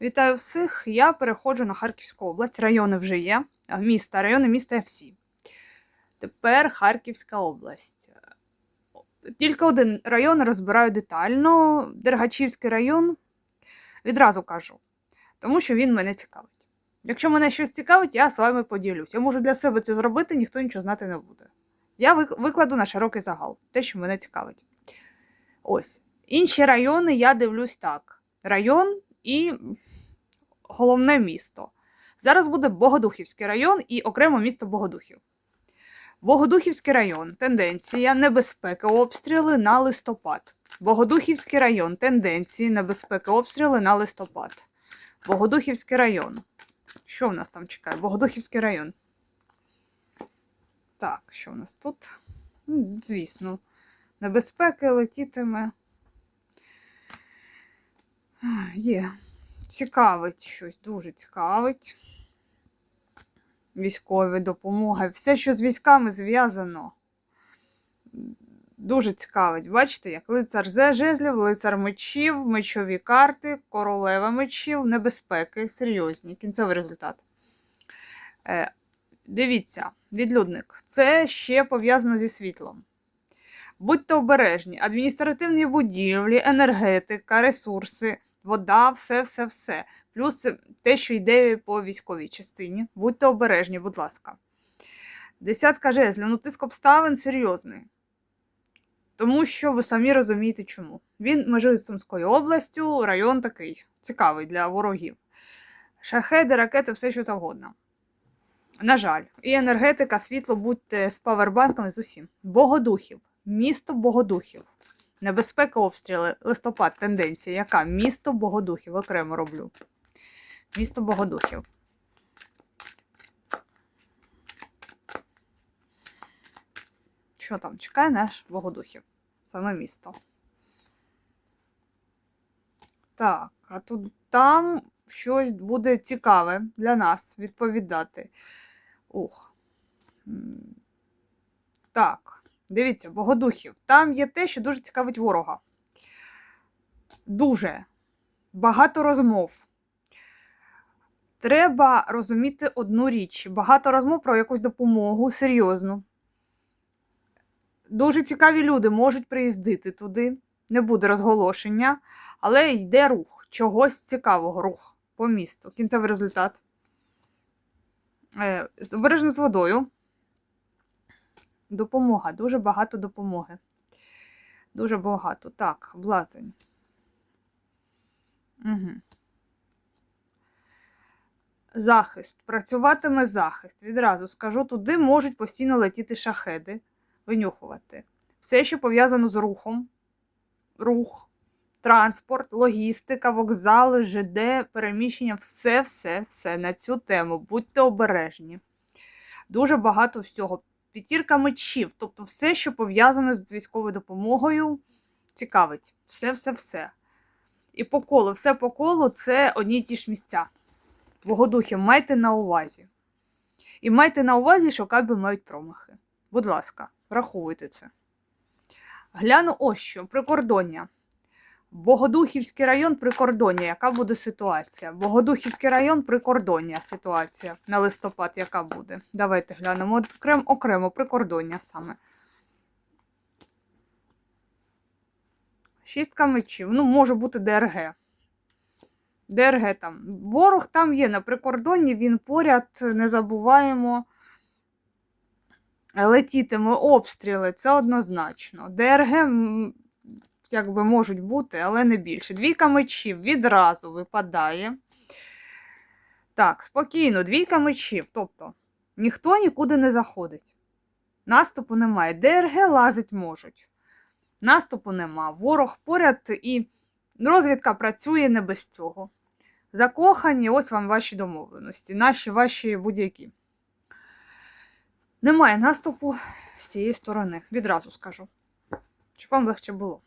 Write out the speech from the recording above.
Вітаю всіх! Я переходжу на Харківську область. Райони вже є. Міста, райони міста всі. Тепер Харківська область. Тільки один район розбираю детально. Дергачівський район. Відразу кажу. Тому що він мене цікавить. Якщо мене щось цікавить, я з вами поділюсь. Я можу для себе це зробити, ніхто нічого знати не буде. Я викладу на широкий загал, те, що мене цікавить. Ось. Інші райони я дивлюсь так: район і головне місто. Зараз буде Богодухівський район і окремо місто Богодухів. Богодухівський район тенденція небезпеки обстріли на листопад. Богодухівський район тенденції небезпеки обстріли на листопад. Богодухівський район. Що в нас там чекає? Богодухівський район. Так, що в нас тут? Звісно, небезпеки летітиме. Є. Цікавить щось, дуже цікавить. Військові допомоги. Все, що з військами зв'язано. Дуже цікавить. Бачите, як лицар жезлів, лицар мечів, мечові карти, королева мечів, небезпеки, серйозні. Кінцевий результат. Е, дивіться, відлюдник. Це ще пов'язано зі світлом. Будьте обережні, адміністративні будівлі, енергетика, ресурси, вода, все, все, все. Плюс те, що йде по військовій частині. Будьте обережні, будь ласка. Десятка жезлів. Ну, тиск обставин серйозний. Тому що ви самі розумієте, чому. Він межує з Сумською областю, район такий цікавий для ворогів. Шахеди, ракети, все що завгодно. На жаль, і енергетика, світло, будьте з павербанками з усім. Богодухів. Місто Богодухів. Небезпека обстріли. Листопад, тенденція. Яка? Місто Богодухів. Окремо роблю. Місто Богодухів. Що там? Чекає наш Богодухів. Саме місто. Так, а тут там щось буде цікаве для нас відповідати. Ух. Так, дивіться, Богодухів. Там є те, що дуже цікавить ворога. Дуже багато розмов. Треба розуміти одну річ: багато розмов про якусь допомогу серйозну. Дуже цікаві люди можуть приїздити туди, не буде розголошення, але йде рух, чогось цікавого, рух по місту. Кінцевий результат. Е, з- Обережно з водою. Допомога, дуже багато допомоги. Дуже багато. Так, блазень. Угу. Захист. Працюватиме захист. Відразу скажу, туди можуть постійно летіти шахеди, винюхувати. Все, що пов'язано з рухом, рух, транспорт, логістика, вокзали, ЖД, переміщення, все, все, все на цю тему. Будьте обережні. Дуже багато всього. П'ятірка мечів, тобто все, що пов'язано з військовою допомогою, цікавить. Все, все, все. І по колу, все по колу це одні й ті ж місця. Богодухи, майте на увазі. І майте на увазі, що каби мають промахи. Будь ласка, враховуйте це. Гляну ось що, прикордоння. Богодухівський район прикордоння. Яка буде ситуація? Богодухівський район прикордоння ситуація. На листопад, яка буде? Давайте глянемо От окремо, окремо прикордоння саме. Шістка мечів. Ну, може бути ДРГ. ДРГ там. Ворог там є на прикордонні, він поряд, не забуваємо. Летітиме обстріли, це однозначно. ДРГ якби можуть бути, але не більше. Двійка мечів відразу випадає. Так, спокійно, двійка мечів. Тобто ніхто нікуди не заходить. Наступу немає. ДРГ лазить можуть. Наступу нема. Ворог поряд і розвідка працює не без цього. Закохані, ось вам ваші домовленості, наші ваші будь-які. Немає наступу з цієї сторони, відразу скажу. Щоб вам легше було.